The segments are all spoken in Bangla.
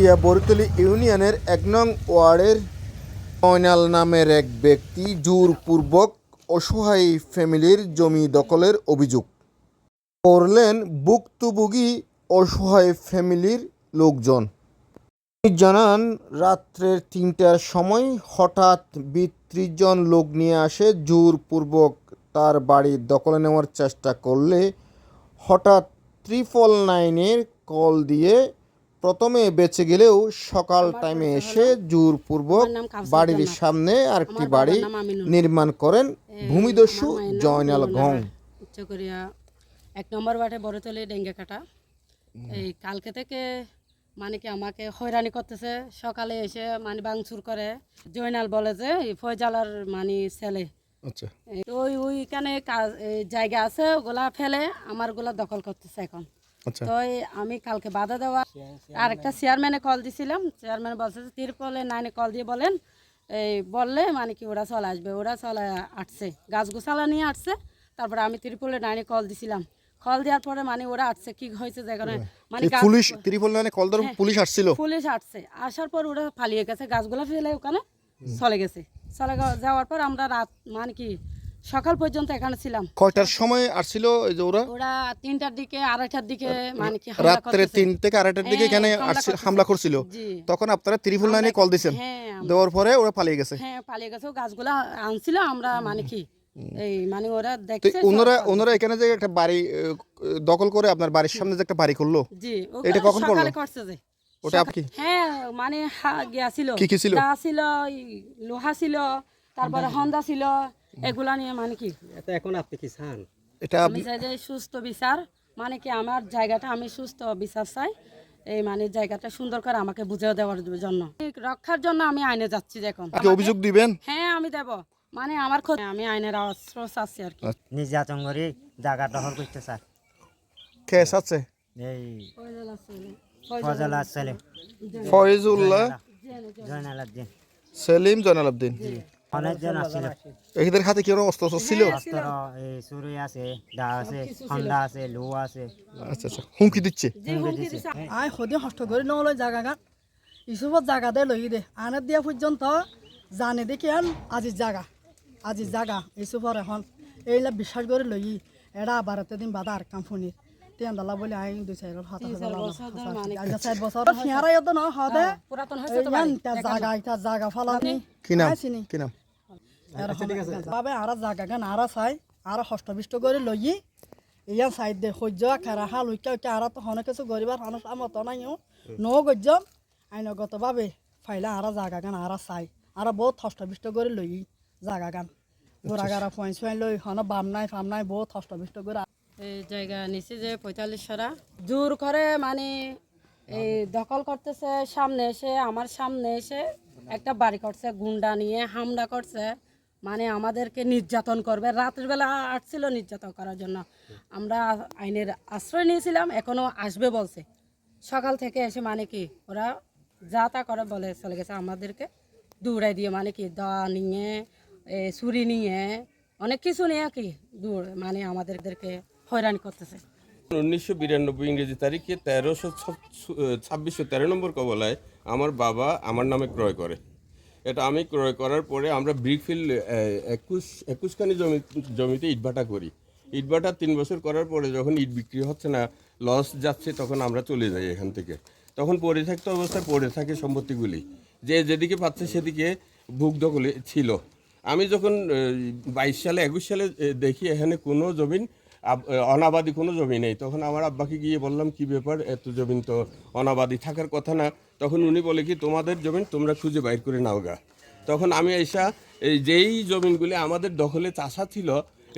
লইয়া বরিতলি ইউনিয়নের এক নং ওয়ার্ডের ময়নাল নামের এক ব্যক্তি জোরপূর্বক অসহায় ফ্যামিলির জমি দখলের অভিযোগ করলেন ভুক্তভোগী অসহায় ফ্যামিলির লোকজন। জানান, রাত্রের তিনটার সময় হঠাৎ বিত্রিশ জন লোক নিয়ে আসে, জোরপূর্বক তার বাড়ি দখলে নেওয়ার চেষ্টা করলে হঠাৎ ত্রিপল নাইনের কল দিয়ে প্রথমে বেঁচে গেলেও সকাল টাইমে এসে জোরপূর্বক বাড়ির সামনে আরেকটি বাড়ি। নির্মাণ করেন ভূমিদস্যু জয়নাল ঘং। এক নম্বর বাটে বড়তলি ডেঙ্গে কাটা। এই কালকে থেকে মানে কি আমাকে হয়রানি করতেছে। সকালে এসে মানে বাংচুর করে। জয়নাল বলে যে ফয়জালার মানে ছেলে। আচ্ছা। তো ওই ওইখানে কাজ এই জায়গা আছে ওগুলা ফেলে আমারগুলা দখল করতেছে এখন। তো এই আমি কালকে বাধা দেওয়া। আর একটা চেয়ারম্যানে কল দিছিলাম। চেয়ারম্যান বলছে যে তিরপলে নাইনে কল দিয়ে বলেন। এই বললে মানে কি ওরা চলে আসবে। ওরা চলে আসছে। গাছ গোছালা নিয়ে আসছে। তারপরে আমি তিরপলে নাইনে কল দিছিলাম। কল দেওয়ার পরে মানে ওরা আসছে। কি হয়েছে যেখানে মানে পুলিশ ত্রিপল নাইনে কল ধরে পুলিশ আসছিল। পুলিশ আসছে। আসার পর ওরা পালিয়ে গেছে। গাছগুলা ফেলে ওখানে চলে গেছে। চলে যাওয়ার পর আমরা রাত মানে কি সকাল পর্যন্ত এখানে ছিলাম। কয়টার সময় আসছিল এই যে ওরা? ওরা তিনটার দিকে আড়াইটার দিকে মানে কি হামলা রাত্রে করতেছে। তিন থেকে আড়াইটার দিকে হ্যাঁ, এখানে হামলা আসছিল- করতেছে। হামলা করছিল। জি। তখন আপনারা ত্রিপুল নাইনে কল দিয়েছেন হ্যাঁ আম- দেওয়ার পরে ওরা পালিয়ে গেছে। হ্যাঁ পালিয়ে গেছে। ও গাছগুলা আনছিল আমরা মানে কি এই মানে ওরা তো দেখছে ওনারা সব- ওনারা এখানে যে একটা বাড়ি আহ, দখল করে আপনার বাড়ির সামনে যে একটা বাড়ি করল জি ও এটা কখন করল? সকালে করছে যে। ওটা আপনি হ্যাঁ মানে হা- গিয়া ছিল। কি কি ছিল? দা ছিল এই লোহা ছিল তারপরে হন্দা ছিল এগুলা নিয়ে মানে কি? এটা এখন আপনি কি চান? এটা আমি চাই যে সুস্থ বিচার মানে কি আমার জায়গাটা আমি সুস্থ বিচার চাই। এই মানে জায়গাটা সুন্দর করে আমাকে বুঝে দেওয়ার জন্য। রক্ষার জন্য আমি আইনে যাচ্ছি এখন আপনি অভিযোগ দিবেন? হ্যাঁ আমি দেব। মানে আমার ক্ষতি আমি আইনের অস্ত্র চাচ্ছি আর কি। নির্যাতন করে জায়গা দখল করতে স্যার কেস আছে? এই ফজলার ছেলে ফয়েজুল্লাহ জয়নাল আব্দিন। সেলিম জয়নাল আবদিন। অনেকজন আসছিল এদের হাতে কি অস্ত্র শস্ত্র ছিল? অস্ত্র এই আছে দা আছে হন্ডা আছে লো আছে। আচ্ছা আচ্ছা হুমকি দিচ্ছে। আই সদি হস্ত করে নলয় জাগা গান। ইসুবত জাগা দে লই দে। আনের দিয়া পর্যন্ত জানে দেখি আন আজির জাগা আজির জাগা ইসুফর এখন। এইলা বিশ্বাস করে লই এরা আবার দিন বাদা আর কাম ফুনি তিয়ান দালা বলে আই দুই চার হাত চার বছর ইয়দ ন হদে পুরাতন হয়েছে ফলানি। কি নাম? কি নাম? বাবে আর জাগা গান আর চাই আর হস্তবিষ্ট করে লই ইয়ান চাই দে সহ্য খেরা হাল উইকা উইকা আর তো হনে কিছু গরিবার মানুষ আমার তো নাই ন গজ্য আইনগতভাবে ফাইলে আর জাগা গান আর চাই। আর বহুত হস্তবিষ্ট করে লই জাগা গান। গোড়াগারা ফুয়াই ফুয়াই লই হন বাম নাই ফাম নাই বহুত হস্তবিষ্ট করে এই জায়গা নিচে যে পঁয়তাল্লিশ সরা জোর করে মানে এই দখল করতেছে সামনে এসে আমার সামনে এসে একটা বাড়ি করছে গুন্ডা নিয়ে হামলা করছে। মানে আমাদেরকে নির্যাতন করবে। রাতের বেলা আসছিল নির্যাতন করার জন্য। আমরা আইনের আশ্রয় নিয়েছিলাম, এখনও আসবে বলছে। সকাল থেকে এসে মানে কি, ওরা যা তা করে বলে চলে গেছে। আমাদেরকে দৌড়াই দিয়ে মানে কি, দা নিয়ে ছুরি নিয়ে, অনেক কিছু নিয়ে কি দূর মানে আমাদেরকে হয়রান করতেছে। উনিশশো বিরানব্বই ইংরেজি তারিখে তেরোশো ছাব্বিশশো তেরো নম্বর কবলায় আমার বাবা আমার নামে ক্রয় করে। এটা আমি ক্রয় করার পরে আমরা ব্রিকফিল্ড একুশ, একুশখানি জমি, জমিতে ইটভাটা করি। ইটভাটা তিন বছর করার পরে যখন ইট বিক্রি হচ্ছে না লস যাচ্ছে, তখন আমরা চলে যাই এখান থেকে। তখন পড়ে থাকতে অবস্থায় পড়ে থাকে সম্পত্তিগুলি। যে যেদিকে পাচ্ছে সেদিকে ভুগ ছিল। আমি যখন বাইশ সালে, একুশ সালে দেখি এখানে কোনো জমিন অনাবাদি কোনো জমি নেই। তখন আমার আব্বাকে গিয়ে বললাম, কি ব্যাপার? এত জমিন তো অনাবাদি থাকার কথা না। তখন উনি বলে কি, তোমাদের জমিন তোমরা খুঁজে বাইর করে নাও গা। তখন আমি এসা, এই যেই জমিনগুলি আমাদের দখলে চাষা ছিল,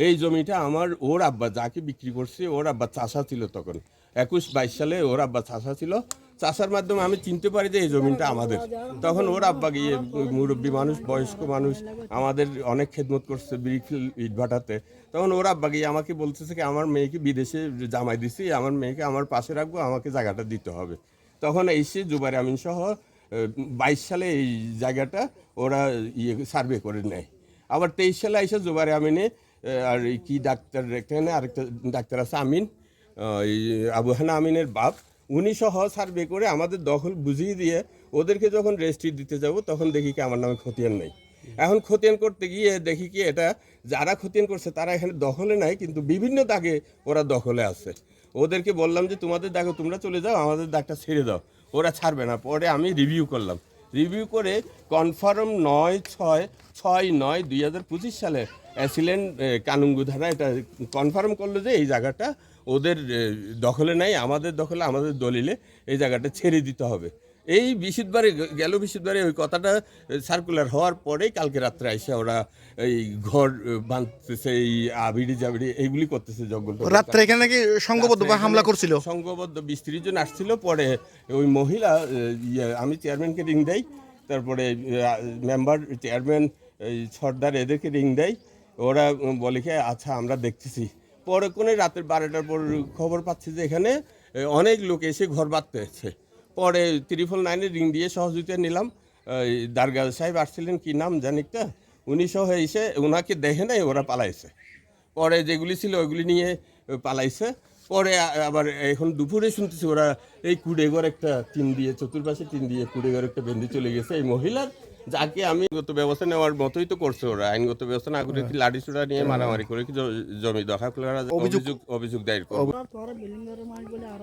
এই জমিটা আমার ওর আব্বা যাকে বিক্রি করছে, ওর আব্বা চাষা ছিল তখন। একুশ বাইশ সালে ওর আব্বা চাষা ছিল। চাষার মাধ্যমে আমি চিনতে পারি যে এই জমিটা আমাদের। তখন ওর আব্বা গিয়ে মুরব্বী মানুষ, বয়স্ক মানুষ, আমাদের অনেক খেদমত করছে ব্রিকফিল ইটভাটাতে তখন ওর আব্বা গিয়ে আমাকে বলতেছে কি, আমার মেয়েকে বিদেশে জামাই দিছি, আমার মেয়েকে আমার পাশে রাখব, আমাকে জায়গাটা দিতে হবে। তখন এসে জুবাইর আমিন সহ বাইশ সালে এই জায়গাটা ওরা ইয়ে সার্ভে করে নেয়। আবার তেইশ সালে এসে জুবাইর আমিনে আর কি ডাক্তার এখানে আরেকটা ডাক্তার আছে আমিন আবু হানা আমিনের বাপ। উনি সহ সার্ভে করে আমাদের দখল বুঝিয়ে দিয়ে ওদেরকে যখন রেজিস্ট্রি দিতে যাব, তখন দেখি কি আমার নামে খতিয়ান নেই। এখন খতিয়ান করতে গিয়ে দেখি কি এটা যারা খতিয়ান করছে, তারা এখানে দখলে নাই, কিন্তু বিভিন্ন দাগে ওরা দখলে আছে। ওদেরকে বললাম যে, তোমাদের দাগে তোমরা চলে যাও, আমাদের দাগটা ছেড়ে দাও। ওরা ছাড়বে না। পরে আমি রিভিউ করলাম। রিভিউ করে কনফার্ম নয় ছয় ছয় নয় দুই হাজার পঁচিশ সালে অ্যাসিলেন্ট কানুঙ্গু ধারা এটা কনফার্ম করল যে, এই জায়গাটা ওদের দখলে নাই আমাদের দখলে আমাদের দলিলে এই জায়গাটা ছেড়ে দিতে হবে। এই বৃহস্পতিবারে গেল বৃহস্পতিবারে ওই কথাটা সার্কুলার হওয়ার পরেই কালকে রাত্রে এসে ওরা এই ঘর বাঁধতেছে এই আবিড়ি জাবিড়ি এইগুলি করতেছে জঙ্গল রাত্রে এখানে নাকি সংঘবদ্ধ বা হামলা করছিল? সংঘবদ্ধ বিশ ত্রিশ জন আসছিল পরে ওই মহিলা ইয়ে, আমি চেয়ারম্যানকে রিং দেই তারপরে মেম্বার চেয়ারম্যান এই সর্দার এদেরকে রিং দেয় ওরা বলে কি আচ্ছা আমরা দেখতেছি। পরে কোনো রাতের বারোটার পর খবর পাচ্ছি যে এখানে অনেক লোক এসে ঘর বাঁধতে এসছে পরে ত্রিফল নাইনে রিং দিয়ে সহযোগিতা নিলাম। এই দারগা সাহেব আসছিলেন, কি নাম জানিকটা? উনি সহ এসে ওনাকে দেখে নাই, ওরা পালাইছে। পরে যেগুলি ছিল ওইগুলি নিয়ে পালাইছে। পরে আবার এখন দুপুরে শুনতেছি ওরা এই কুড়ে ঘর একটা টিন দিয়ে, চতুর্পাশে টিন দিয়ে কুড়ে ঘর একটা বেঁধে চলে গেছে। এই মহিলার যাকে আমি গত ব্যবস্থা নেওয়ার মতোই তো করছে ওরা। আইনগত ব্যবস্থা না করে কি লাঠি চূড়া নিয়ে মারামারি করে কি জমি দখল করার অভিযোগ অভিযোগ দায়ের করব। বিল্ডিং বলে আর